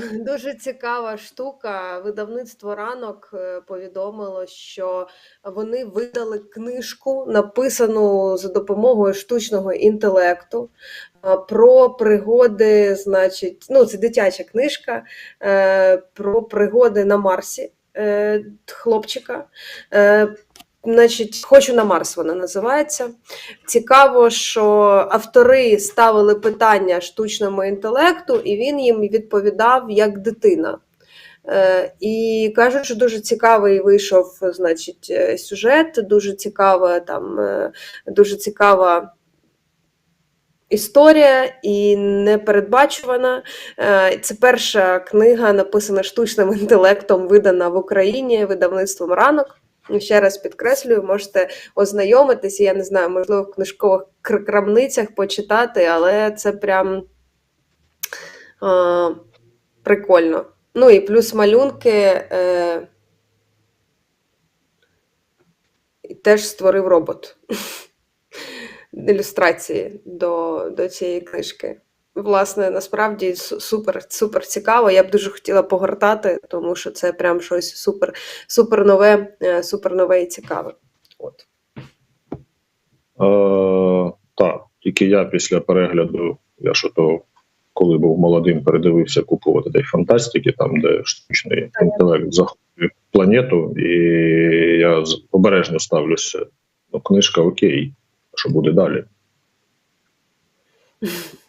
ду- дуже цікава штука. Видавництво ранок е, повідомило, що вони видали книжку, написану за допомогою штучного інтелекту про пригоди, значить, ну це дитяча книжка е, про пригоди на Марсі е, хлопчика. Значить, хочу на Марс вона називається. Цікаво, що автори ставили питання штучному інтелекту, і він їм відповідав як дитина. Е, і кажуть, що дуже цікавий вийшов значить, е, сюжет, дуже цікава там, е, дуже цікава. Історія і непередбачувана. Це перша книга, написана штучним інтелектом, видана в Україні видавництвом ранок. Ще раз підкреслюю, можете ознайомитися, я не знаю, можливо, в книжкових крамницях почитати, але це прям а, прикольно. Ну і плюс малюнки е, теж створив робот. Ілюстрації до, до цієї книжки. Власне, насправді супер, супер цікаво. Я б дуже хотіла погортати, тому що це прям щось супер, супер нове, е, супер нове і цікаве. От. Е, так, тільки я після перегляду, я що то, коли був молодим, передивився купу от фантастики, там, де штучний інтелект захоплює планету, і я обережно ставлюся. Ну, книжка окей, що буде далі?